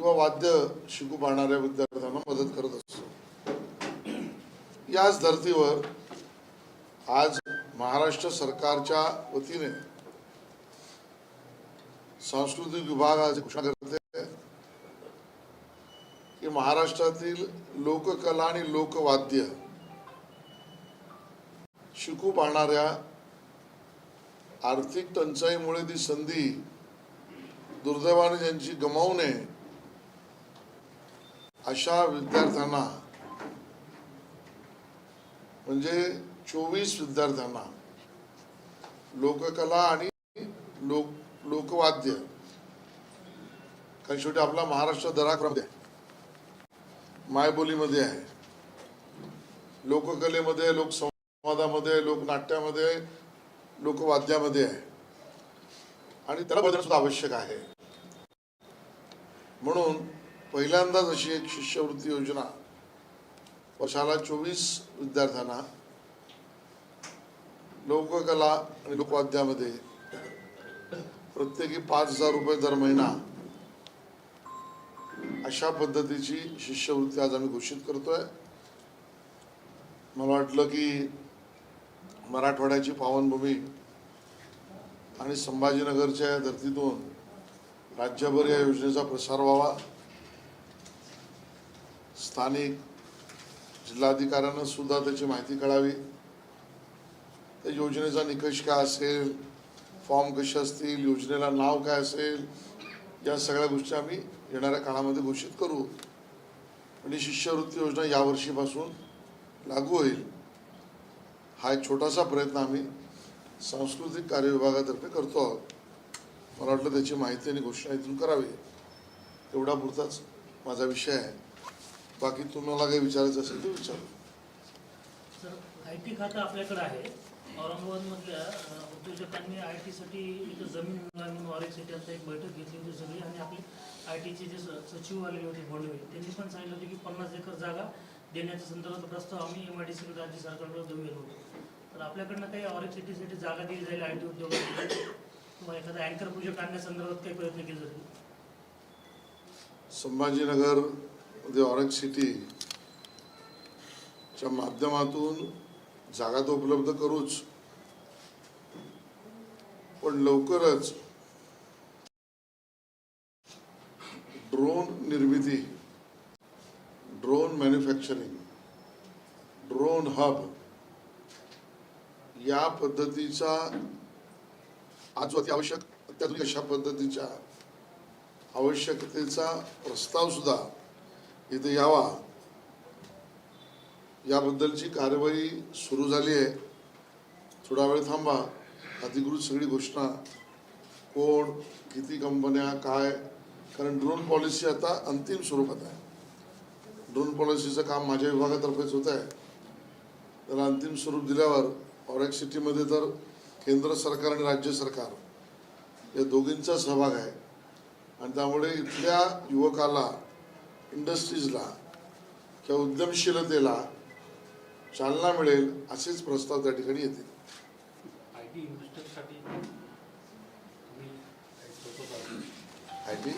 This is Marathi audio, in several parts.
किंवा वाद्य शिकू पाहणाऱ्या विद्यार्थ्यांना मदत करत असतो. याच धर्तीवर आज महाराष्ट्र सरकारच्या वतीने सांस्कृतिक विभाग आज घोषणा करते की महाराष्ट्रातील लोककला आणि लोकवाद्य शिकू पाहणाऱ्या आर्थिक टंचाईमुळे ती संधी दुर्दैवाने ज्यांची गमावू नये अशा विद्यार्थ्यांना म्हणजे चोवीस विद्यार्थ्यांना लोककला आणि लोक लोकवाद्य कारण शेवटी आपला महाराष्ट्र दराक्रमध्ये आहे. मायबोलीमध्ये आहे. लोककलेमध्ये लोकसंवादामध्ये लोकनाट्यामध्ये लोकवाद्यामध्ये आहे. आणि त्याला बदल सुद्धा आवश्यक आहे. म्हणून पहिल्यांदाच अशी एक शिष्यवृत्ती योजना. वर्षाला चोवीस विद्यार्थ्यांना लोककला आणि लोकवाद्यामध्ये प्रत्येकी पाच हजार रुपये दर महिना अशा पद्धतीची शिष्यवृत्ती आज आम्ही घोषित करतोय. मला वाटलं की मराठवाड्याची पावनभूमी आणि संभाजीनगरच्या या धर्तीतून राज्यभर या योजनेचा प्रसार व्हावा. स्थानिक जिल्हाधिकाऱ्यांना सुद्धा त्याची माहिती कळावी. त्या योजनेचा निकष काय असेल? फॉर्म कसे असतील? योजनेला नाव काय असेल? या सगळ्या गोष्टी आम्ही येणाऱ्या काळामध्ये घोषित करू. आणि शिष्यवृत्ती योजना यावर्षीपासून लागू होईल. हा एक छोटासा प्रयत्न आम्ही सांस्कृतिक कार्य विभागातर्फे करतो आहोत. मला वाटलं त्याची माहिती आणि घोषणा इथून करावी. एवढा पुरताच माझा विषय आहे. बाकी तुम्हाला काही विचारायचं असेल तर विचारू. सर आय टी खातं आपल्याकडे आहे. औरंगाबादमधल्या उद्योजकांनी आय टीसाठी इथं जमीन म्हणून ऑरेसाठी आता एक बैठक घेतली होती सगळी. आणि आपली आय टीचे जे सचिव आलेले होते भोंडवे त्यांनी पण सांगितलं होतं की पन्नास एकर जागा देण्याच्या संदर्भात प्रस्ताव आम्ही एम आय डी सी राज्य सरकारकडे गेलो होतो. तर आपल्याकडनं काही ऑरेक सिटीसाठी जागा दिली जाईल आय टी उद्योगासाठी किंवा एखादा अँकर प्रोजेक्ट आणण्यासंदर्भात काही प्रयत्न केले जातील? संभाजीनगर मध्ये ऑरेंज सिटी च्या माध्यमातून जागा तर उपलब्ध करूच पण लवकरच ड्रोन निर्मिती ड्रोन मॅन्युफॅक्चरिंग ड्रोन हब या पद्धतीचा आज अति आवश्यक अत्याधुनिक अशा पद्धतीच्या आवश्यकतेचा प्रस्ताव सुद्धा इथे यावा. याबद्दलची कार्यवाही सुरू झाली आहे. थोडा वेळ थांबा. अधिकृत सगळी घोषणा. कोण किती कंपन्या काय? कारण ड्रोन पॉलिसी आता अंतिम स्वरूपात आहे. ड्रोन पॉलिसीचं काम माझ्या विभागातर्फेच होत आहे. त्याला अंतिम स्वरूप दिल्यावर ऑरेक सिटीमध्ये तर केंद्र सरकार आणि राज्य सरकार या दोघींचा सहभाग आहे. आणि त्यामुळे इथल्या युवकाला इंडस्ट्रीजला किंवा उद्यमशीलतेला चालना मिळेल असेच प्रस्ताव त्या ठिकाणी येतील. आय टी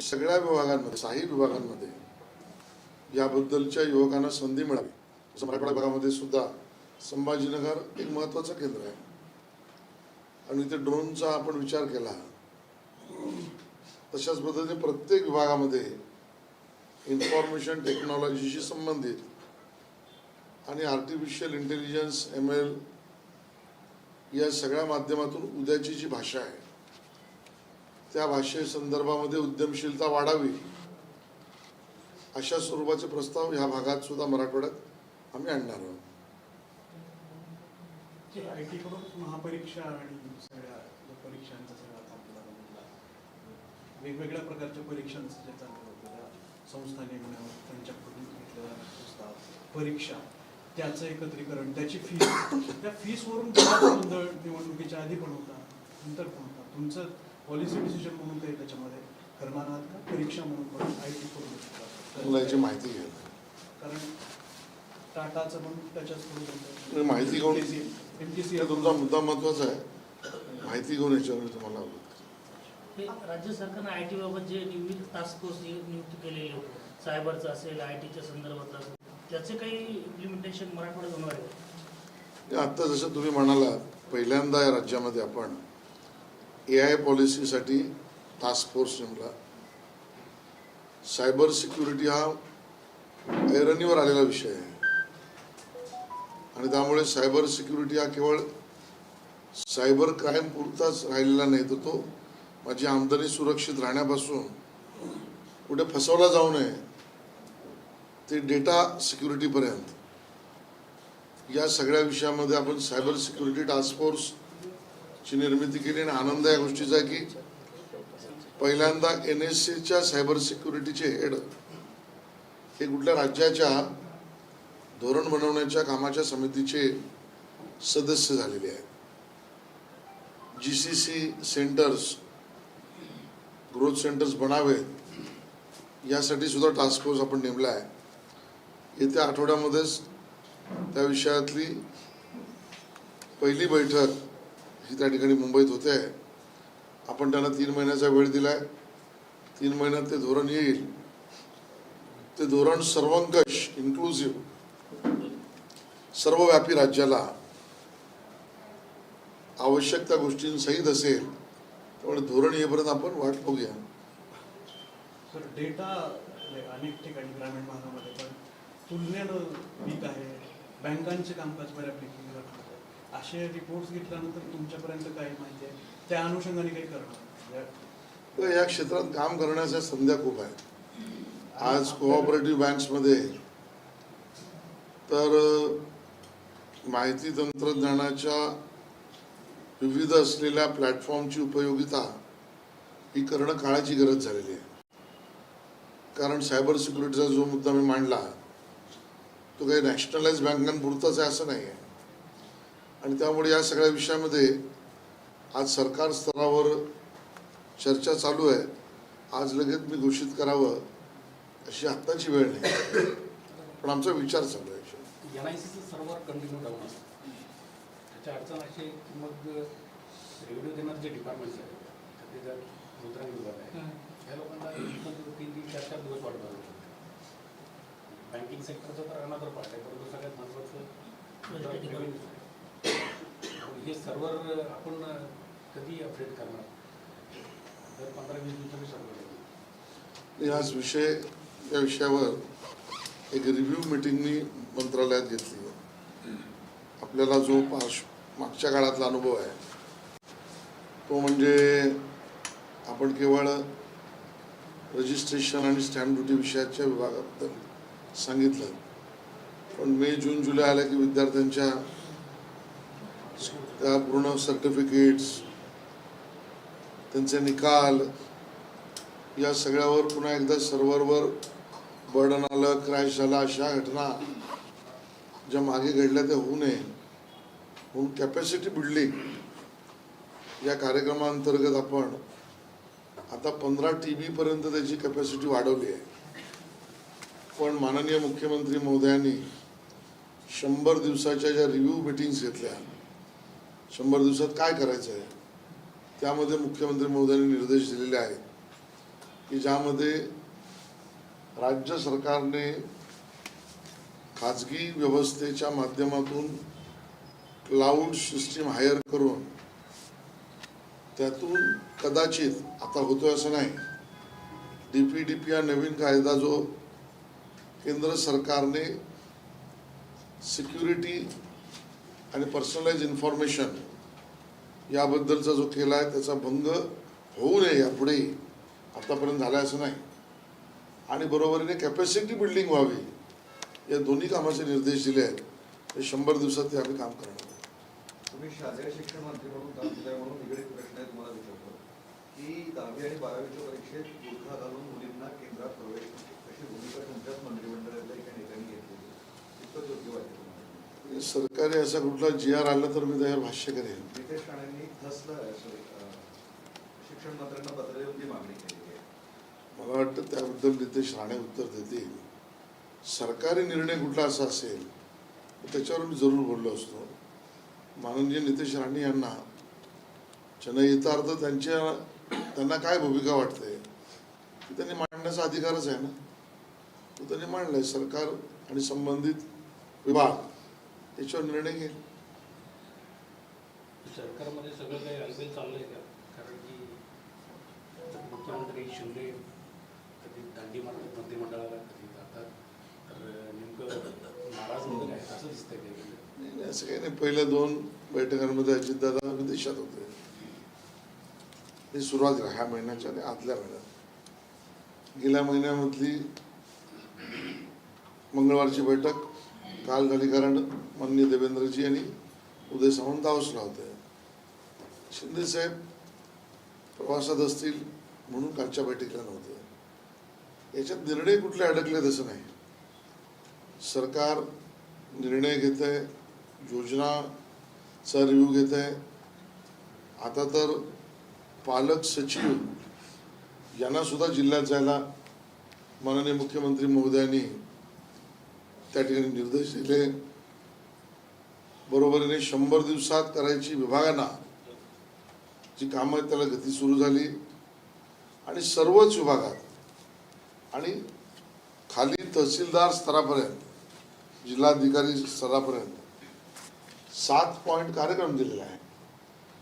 सगळ्या विभागांमध्ये साही विभागांमध्ये याबद्दलच्या युवकांना संधी मिळावी. जसं मराठवाडा भागामध्ये सुद्धा संभाजीनगर एक महत्त्वाचं केंद्र आहे. आणि इथे ड्रोनचा आपण विचार केला. तशाच पद्धतीने प्रत्येक विभागामध्ये इन्फॉर्मेशन टेक्नॉलॉजीशी संबंधित आणि आर्टिफिशियल इंटेलिजन्स एम एल या सगळ्या माध्यमातून उद्याची जी भाषा आहे त्या भाषेसंदर्भामध्ये उद्यमशीलता वाढावी. अशा स्वरूपाचे प्रस्ताव ह्या भागात सुद्धा मराठवाड्यात आम्ही आणणार आहोत. कडून महापरीक्षा आणि सगळ्या परीक्षांचा सगळा वेगवेगळ्या प्रकारच्या परीक्षांचं जे चाललं होतं संस्था नेमणं त्यांच्याकडून घेतलेला प्रस्ताव परीक्षा त्याचं एकत्रीकरण त्याची फीस त्या फीसवरून गोंधळ निवडणुकीच्या आधी पण होता नंतर पण होता. तुमचं पॉलिसी डिसिजन म्हणून ते त्याच्यामध्ये करणार आहात का? परीक्षा म्हणून पण आय टी करून मला याची माहिती घ्यायला कारण टाटाचं पण त्याच्याच तुम्ही माहिती घेऊन एम टी सी हे तुमचा मुद्दा महत्त्वाचा आहे. माहिती घेऊन याच्यावर तुम्हाला. हे राज्य सरकारनं आय टी बाबत जे विविध टास्क फोर्स नियुक्त केलेले होते सायबरचं असेल आय टीच्या संदर्भातलं असेल त्याचे काही इम्प्लिमेंटेशन मराठवाड्यात होणार आहे हे आत्ता जसं तुम्ही म्हणाला पहिल्यांदा या राज्यामध्ये आपण ए आय पॉलिसीसाठी टास्क फोर्स नेमला. सायबर सिक्युरिटी हा ऐरणीवर आलेला विषय आहे. आणि त्यामुळे सायबर सिक्युरिटी हा केवळ सायबर क्राईम पुरताच राहिलेला नाही तर तो माझी आमदनी सुरक्षित राहण्यापासून कुठे फसवला जाऊ नये ते डेटा सिक्युरिटीपर्यंत या सगळ्या विषयामध्ये आपण सायबर सिक्युरिटी टास्क फोर्सची निर्मिती केली आणि आनंद या गोष्टीचा आहे की पहिल्यांदा एन एस सीच्या सायबर सिक्युरिटीचे हेड हे कुठल्या राज्याच्या धोरण बनवण्याच्या कामाच्या समितीचे सदस्य झालेले आहेत. G C C centres growth centres बनावेत. यासाठी सुद्धा टास्क फोर्स आपण नेमला आहे. येत्या आठवड्यामध्येच त्या विषयातली पहिली बैठक ही त्या ठिकाणी मुंबईत होते. आहे आपण त्यांना तीन महिन्याचा वेळ दिलाय. तीन महिन्यात ते धोरण येईल. ते धोरण सर्वंकष इन्क्लुझिव्ह सर्वव्यापी राज्याला आवश्यक त्या गोष्टींसहित असेल त्यामुळे धोरण येईपर्यंत आपण वाट बघूया. डेटा अनेक ठिकाणी ग्रामीण भागामध्ये पण तुलनेनं आहे. बँकांचे कामकाज बऱ्यापैकी असे रिपोर्ट्स घेतल्यानंतर तुमच्यापर्यंत काही माहिती आहे? त्या अनुषंगाने काही करणार या- क्षेत्रात काम करण्याच्या संध्या खूप आहेत. आज कोऑपरेटिव्ह बँक्समध्ये तर माहिती तंत्रज्ञानाच्या विविध असलेल्या प्लॅटफॉर्मची उपयोगिता ही करणं काळाची गरज झालेली आहे. कारण सायबर सिक्युरिटीचा जो मुद्दा मी मांडला तो काही नॅशनलाइज बँकांपुरताच आहे असं नाही आहे आणि त्यामुळे या सगळ्या विषयामध्ये आज सरकार स्तरावर चर्चा चालू आहे. आज लगेच मी घोषित करावं अशी आत्ताची वेळ नाही. पण आमचा विचार चालू आहे सर्व्हर कंटिन्यू डाऊन असतं त्याची अडचण अशी की मग रेव्हेन्यू देणारे जे डिपार्टमेंट्स आहेत ते जर मुद्रा विभाग आहे या लोकांना एक दोन तीन तीन चार चार दिवस वाट बघावी लागते बँकिंग सेक्टरचं तर अनादर पार्ट आहे परंतु सगळ्यात महत्त्वाचं आहे. हो, हे सर्व्हर आपण कधी अपडेट करणार? तर पंधरा वीस दिवसांनी सर्व्हर आज विषय या विषयावर एक रिव्ह्यू मिटिंग मी मंत्रालयात घेतली. आपल्याला जो पार्श मागच्या काळातला अनुभव आहे तो म्हणजे आपण केवळ रजिस्ट्रेशन आणि स्टॅम्प ड्युटी विषयाच्या विभागाबद्दल सांगितलं. पण मे जून जुलै आल्या की विद्यार्थ्यांच्या त्या पूर्ण सर्टिफिकेट्स त्यांचे निकाल या सगळ्यावर पुन्हा एकदा सर्व्हरवर बर्डन आलं क्रॅश झाला अशा घटना ज्या मागे घडल्या त्या होऊ नये. म्हणून कॅपॅसिटी बिल्डिंग या कार्यक्रमाअंतर्गत आपण आता पंधरा टी पर्यंत त्याची कॅपॅसिटी वाढवली आहे. पण माननीय मुख्यमंत्री महोदयांनी शंभर दिवसाच्या ज्या रिव्ह्यू मिटिंग्स घेतल्या शंभर दिवसात काय करायचं आहे? त्यामध्ये मुख्यमंत्री महोदयांनी निर्देश दिलेले आहेत की ज्यामध्ये राज्य सरकारने खाजगी व्यवस्थेच्या माध्यमातून क्लाउड सिस्टीम हायर करून त्यातून कदाचित आता होतोय असं नाही. डी पी डी पी हा नवीन कायदा जो केंद्र सरकारने सिक्युरिटी आणि पर्सनलाइज इन्फॉर्मेशन याबद्दलचा जो केला आहे त्याचा भंग होऊ नये यापुढे आतापर्यंत झाला असं नाही. आणि बरोबरीने कॅपॅसिटी बिल्डिंग व्हावी. या दोन्ही कामाचे निर्देश दिले आहेत. हे शंभर दिवसात ते आम्ही काम करणार आहोत. तुम्ही शालेय शिक्षण मंत्री म्हणून काम म्हणून निगडीत प्रश्न आहे तुम्हाला विचारतो. की दहावी आणि बारावीच्या परीक्षेत गुरखा घालून मुलींना केंद्रात प्रवेश अशी भूमिका तुमच्याच मंत्रिमंडळातल्या एका नेत्यांनी घेतलेली तितकंच योग्य वाटतं तुम्हाला सरकारी असा कुठला जी आर आला तर मी त्यावर भाष्य करेन. नितेश राणेंनी धसलं आहे असं, अं, शिक्षण मंत्र्यांना पत्र देऊन ती मागणी केलेली आहे? मला वाटतं त्याबद्दल नितेश राणे उत्तर देतील. सरकारी निर्णय कुठला असा असेल त्याच्यावर मी जरूर बोललो असतो. माननीय नितेश राणे यांना जनहितार्थ त्यांच्या त्यांना काय भूमिका वाटते ती त्यांनी मांडण्याचा अधिकारच आहे ना. तो त्यांनी मांडलाय सरकार आणि संबंधित विभाग. याच्यावर निर्णय घेईल. सरकारमध्ये सगळं काही हलगेल चाललंय का? कारण की मुख्यमंत्री शिंदे कधी दांडी मारतात मंत्रिमंडळाला कधी जातात. तर नेमकं नाराज वगैरे आहे असं दिसतंय काही असं काही नाही. पहिल्या दोन बैठकांमध्ये अजितदादा विदेशात होते. हे सुरुवातीला ह्या महिन्याच्या आणि आतल्या महिन्यात. गेल्या महिन्यामधली मंगळवारची बैठक काल झाली कारण माननीय देवेंद्रजी आणि उदय सावंत हाऊसला होते शिंदे साहेब प्रवासात असतील म्हणून कालच्या बैठकीला नव्हते. याच्यात निर्णय कुठले अडकले तसं नाही. सरकार निर्णय घेत आहे योजनाचा रिव्ह्यू घेत आहे आता तर पालक सचिव यांना सुद्धा जिल्ह्यात जायला माननीय मुख्यमंत्री महोदयांनी त्या ठिकाणी निर्देश दिले. बरोबरीने शंभर दिवसात करायची विभागांना जी कामं आहेत त्याला गती सुरू झाली. आणि सर्वच विभागात आणि खाली तहसीलदार स्तरापर्यंत जिल्हाधिकारी स्तरापर्यंत सात पॉईंट कार्यक्रम दिलेला आहे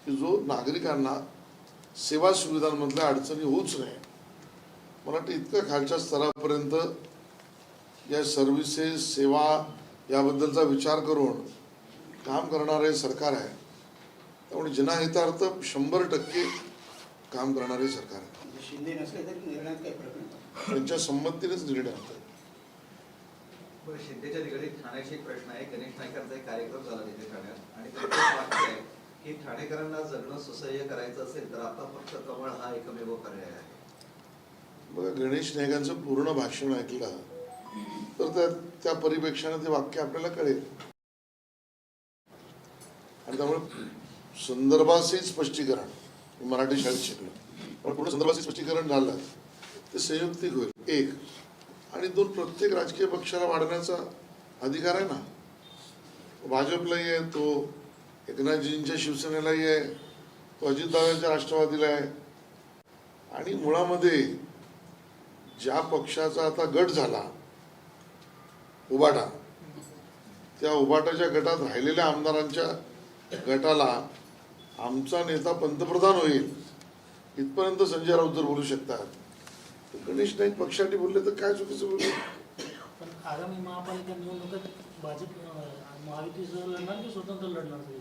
की जो नागरिकांना सेवा सुविधांमधल्या अडचणी होऊच नये. मला वाटतं इतक्या खालच्या स्तरापर्यंत या सर्व्हिसेस सेवा याबद्दलचा विचार करून काम करणारे सरकार आहे. त्यामुळे जनहितार्थ शंभर टक्के काम करणारे सरकार आहे. म्हणजे त्यांच्या संमतीनेच निर्णय होतात बरं, शिंदेच्या निगडीत ठाण्याशी एक प्रश्न आहे. गणेश नाईकांचा एक कार्यक्रम झाला तिथे ठाण्यात. आणि त्याचं एक वाक्य आहे की ठाणेकरांना जगणं सुसह्य करायचं असेल तर आता फक्त कमळ हा एकमेव पर्याय आहे. बघा गणेश नायकांचं पूर्ण भाषण ऐकलं तर त्या त्या परिप्रेक्षाने ते वाक्य आपल्याला कळेल. आणि त्यामुळे संदर्भाचे स्पष्टीकरण मराठी शाळेत शिकलो. पण पूर्ण संदर्भाचे स्पष्टीकरण झालं ते संयुक्तिक होईल. एक. आणि दोन प्रत्येक राजकीय पक्षाला वाढण्याचा अधिकार आहे ना. भाजपलाही आहे तो एकनाथजींच्या शिवसेनेलाही आहे तो अजितदादांच्या राष्ट्रवादीला आहे. आणि मुळामध्ये ज्या पक्षाचा आता गट झाला उबाटा त्या उबाटाच्या गटात राहिलेल्या आमदारांच्या गटाला आमचा नेता पंतप्रधान होईल इथपर्यंत संजय राऊत जर बोलू शकतात गणेश नाईक पक्षासाठी बोलले तर काय चुकीचं बोलले पण आगामी महापालिका निवडणुकीत भाजप अं, महायुतीसह लढणार की स्वतंत्र लढणार ते?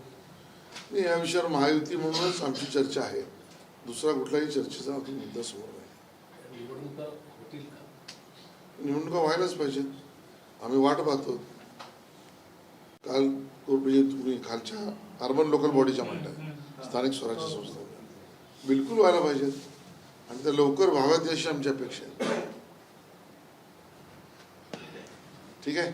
नाही या विषयावर महायुती म्हणूनच आमची चर्चा आहे. दुसरा कुठलाही चर्चेचा मुद्दा समोर नाही. निवडणुका होतील का? निवडणुका व्हायलाच पाहिजेत. आम्ही वाट पाहतो. काल म्हणजे तुम्ही खालच्या अर्बन लोकल बॉडीच्या म्हणतात स्थानिक स्वराज्य संस्था. बिलकुल व्हायला पाहिजेत आणि त्या लवकर व्हाव्यात अशी आमची अपेक्षा आहे. ठीक आहे?